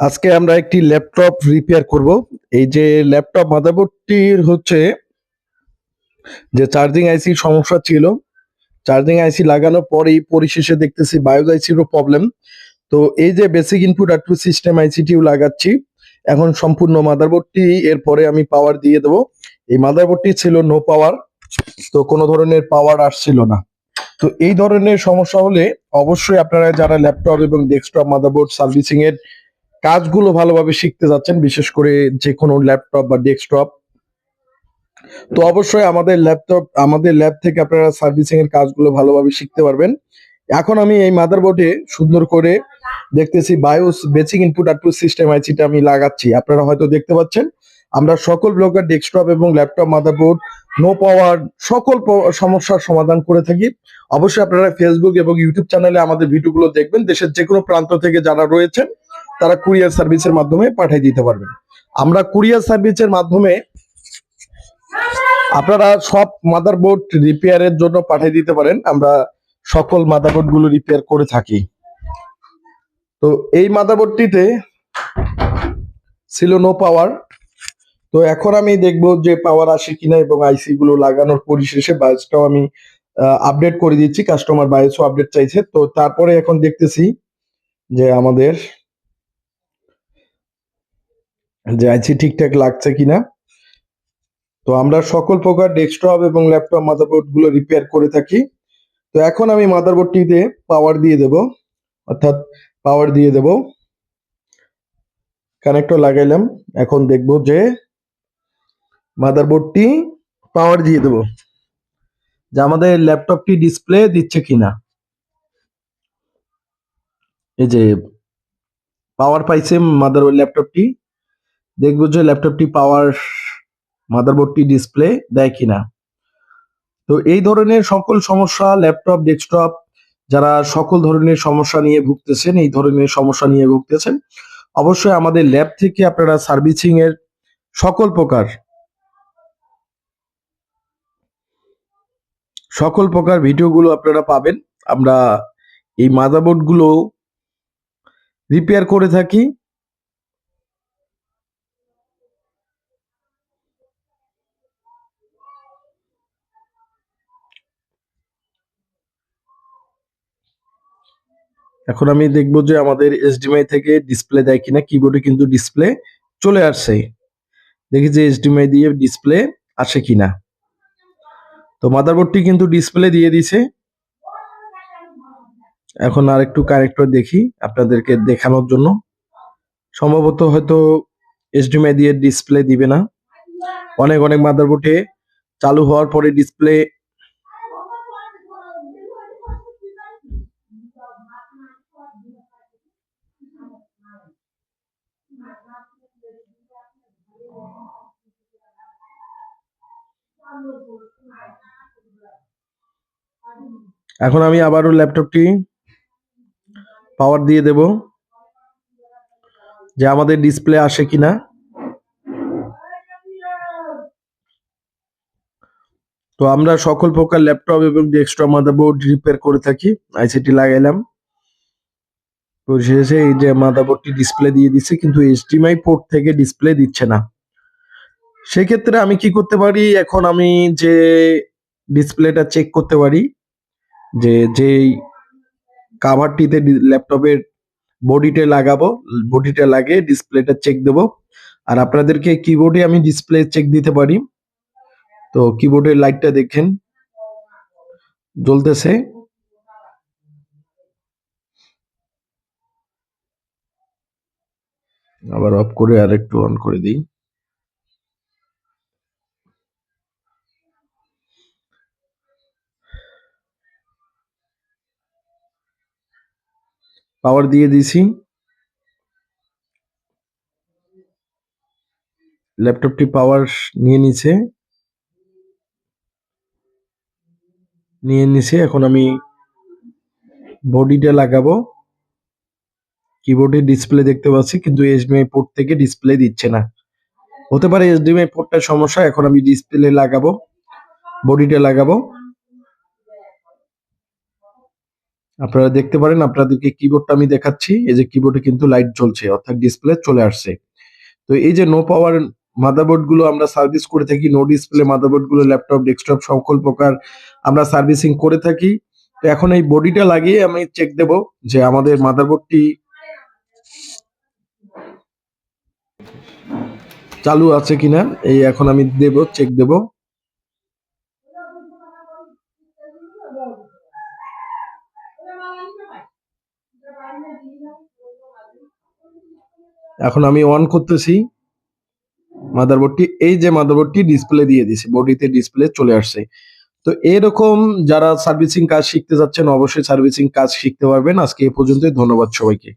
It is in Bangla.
আজকে আমরা একটি ল্যাপটপ রিপেয়ার করব। এই যে ল্যাপটপ মাদারবোর্ডটির হচ্ছে যে চার্জিং আইসি সমস্যা ছিল। চার্জিং আইসি লাগানোর পরেই পরিশেষে দেখতেছি বায়োজ আইসিরও প্রবলেম তো এই যে বেসিক ইনপুট আউটপুট সিস্টেম আইসিটিও লাগাচ্ছি। এখন সম্পূর্ণ মাদারবোর্ডটি এরপরে আমি পাওয়ার দিয়ে দেবো। এই মাদারবোর্ডটি ছিল নো পাওয়ার তো কোনো ধরনের পাওয়ার আসছিল না। তো এই ধরনের সমস্যা হলে অবশ্যই আপনারা যারা ল্যাপটপ এবং ডেস্কটপ মাদারবোর্ড সার্ভিসিং এর কাজগুলো ভালোভাবে শিখতে যাচ্ছেন, বিশেষ করে যে কোনো ল্যাপটপ বা ডেস্কটপ। তো অবশ্যই আমাদের ল্যাপটপ, আমাদের ল্যাব থেকে আপনারা সার্ভিসিং এর কাজগুলো ভালোভাবে শিখতে পারবেন। এখন আমি এই মাদারবোর্ডে সুন্দর করে দেখতেছি BIOS basic input output system আইসিটা আমি লাগাচ্ছি। আপনারা হয়তো দেখতে পাচ্ছেন, আমরা সকল ব্লগার ডেস্কটপ এবং ল্যাপটপ, মাদারবোর্ড, নো পাওয়ার সকল সমস্যার সমাধান করে থাকি। অবশ্যই আপনারা ফেসবুক এবং ইউটিউব চ্যানেলে আমাদের ভিডিওগুলো দেখবেন। দেশের যে কোনো প্রান্ত থেকে যারা রয়েছেন তারা কুরিয়ার সার্ভিসের মাধ্যমে পাঠিয়ে দিতে পারবেন। আমরা কুরিয়ার সার্ভিসের মাধ্যমে আপনারা সব মাদারবোর্ড রিপেয়ারের জন্য পাঠিয়ে দিতে পারেন। আমরা সকল মাদারবোর্ডগুলো রিপেয়ার করে থাকি। তো এই মাদারবোর্ডটিতে ছিল নো পাওয়ার তো এখন আমি দেখব যে পাওয়ার আসে কিনা এবং আইসি গুলো লাগানোর পরিশেষে বায়োসটাও আমি আপডেট করে দিচ্ছি। কাস্টমার বায়োসও আপডেট চাইছে। তো তারপরে এখন দেখতেছি যে আমাদের যে ঠিকঠাক লাগছে কিনা? তো আমরা সকল প্রকার ডেস্কটপ এবং ল্যাপটপ মাদারবোর্ডগুলো রিপেয়ার করে থাকি। তো এখন আমি মাদারবোর্ডটিতে পাওয়ার দিয়ে দেব। অর্থাৎ পাওয়ার দিয়ে দেব। কানেক্টর লাগাইলাম। এখন দেখব যে মাদারবোর্ডটি পাওয়ার দিয়ে দেব। যে আমাদের ল্যাপটপটি ডিসপ্লে দিচ্ছে কিনা। এই যে পাওয়ার পাইছে মাদার ল্যাপটপটি। দেখব যে ল্যাপটপটি পাওয়ার মাদারবোর্ডটি ডিসপ্লে দেয় কিনা। তো এই ধরনের সকল সমস্যা, ল্যাপটপ, ডেস্কটপ, যারা সকল ধরনের সমস্যা নিয়ে ভুগতেছেন, এই ধরনের সমস্যা নিয়ে ভুগতেছেন, অবশ্যই আমাদের ল্যাব থেকে আপনারা সার্ভিসিং এর সকল প্রকার সকল প্রকার ভিডিওগুলো আপনারা পাবেন। আমরা এই মাদারবোর্ডগুলো রিপেয়ার করে থাকি। এখন আমি দেখব যে আমাদের এইচডিএমআই থেকে ডিসপ্লে দেয় কিনা কিবোর্ডে কিন্তু ডিসপ্লে চলে আসছে। দেখি যে এইচডিএমআই দিয়ে ডিসপ্লে আসে কিনা। তো মাদারবোর্ডটি কিন্তু ডিসপ্লে দিয়ে দিছে। এখন আর একটু কানেক্টর দেখি আপনাদেরকে দেখানোর জন্য। সম্ভবত হয়তো এইচডিএমআই দিয়ে ডিসপ্লে দিবে না। অনেক অনেক মাদারবোর্ডে চালু হওয়ার পরে ডিসপ্লে এখন আমি আবারও ল্যাপটপটি পাওয়ার দিয়ে দেব, যে আমাদের ডিসপ্লে আসে কিনা। তো আমরা সকল প্রকার ল্যাপটপ এবং ডেস্কটপ মাদারবোর্ড রিপেয়ার করে থাকি আইসিটি লাগাইলাম। পরিশেষে এই যে মাদারবোর্ডটি ডিসপ্লে দিয়ে দিচ্ছে কিন্তু এইচডিএমআই পোর্ট থেকে ডিসপ্লে দিচ্ছে না। সেক্ষেত্রে আমি কি করতে পারি? এখন আমি যে ডিসপ্লেটা চেক করতে পারি যে যেই কাভারটিতে ল্যাপটপের বডিতে লাগাবো বডিটা লাগিয়ে ডিসপ্লেটা চেক দেব। আর আপনাদেরকে কিবোর্ডে আমি ডিসপ্লে চেক দিতে পারি। তো কিবোর্ডের লাইটটা দেখেন। জ্বলতেছে। আবার অফ করে আর একটু অন করে দিই। পাওয়ার দিয়ে দিছি ল্যাপটপটি পাওয়ার নিয়ে নিছে। নিয়ে নিছে, এখন আমি বডিটা লাগাবো। কিবোর্ডে ডিসপ্লে দেখতে পাচ্ছি, কিন্তু এইচডিএমআই পোর্ট থেকে ডিসপ্লে দিচ্ছে না। হতে পারে এইচডিএমআই পোর্টটা সমস্যা, এখন আমি ডিসপ্লে লাগাবো, বডিটা লাগাবো। আপনারা দেখতে পারেন, আপনাদেরকে কিবোর্ডটা আমি দেখাচ্ছি। এই যে কিবোর্ডে কিন্তু লাইট জ্বলছে, অর্থাৎ ডিসপ্লে চলে আসছে। তো এই যে নো পাওয়ার মাদারবোর্ডগুলো আমরা সার্ভিস করে থাকি নো ডিসপ্লে মাদারবোর্ডগুলো ল্যাপটপ ডেস্কটপ সকল প্রকার আমরা সার্ভিসিং করে থাকি। তো এখন এই বডিটা লাগিয়ে আমি চেক দেব যে আমাদের মাদারবোর্ডটি চালু আছে কিনা। এই এখন আমি দেব চেক দেব। এখন আমি অন করতেছি। মাদারবোর্ডটি এই যে মাদারবোর্ডটি ডিসপ্লে দিয়ে দিছে বডিতে ডিসপ্লে চলে আসছে। তো এরকম যারা সার্ভিসিং কাজ শিখতে যাচ্ছেন, অবশ্যই সার্ভিসিং কাজ শিখতে পারবেন। আজকে এ পর্যন্তই, ধন্যবাদ সবাইকে।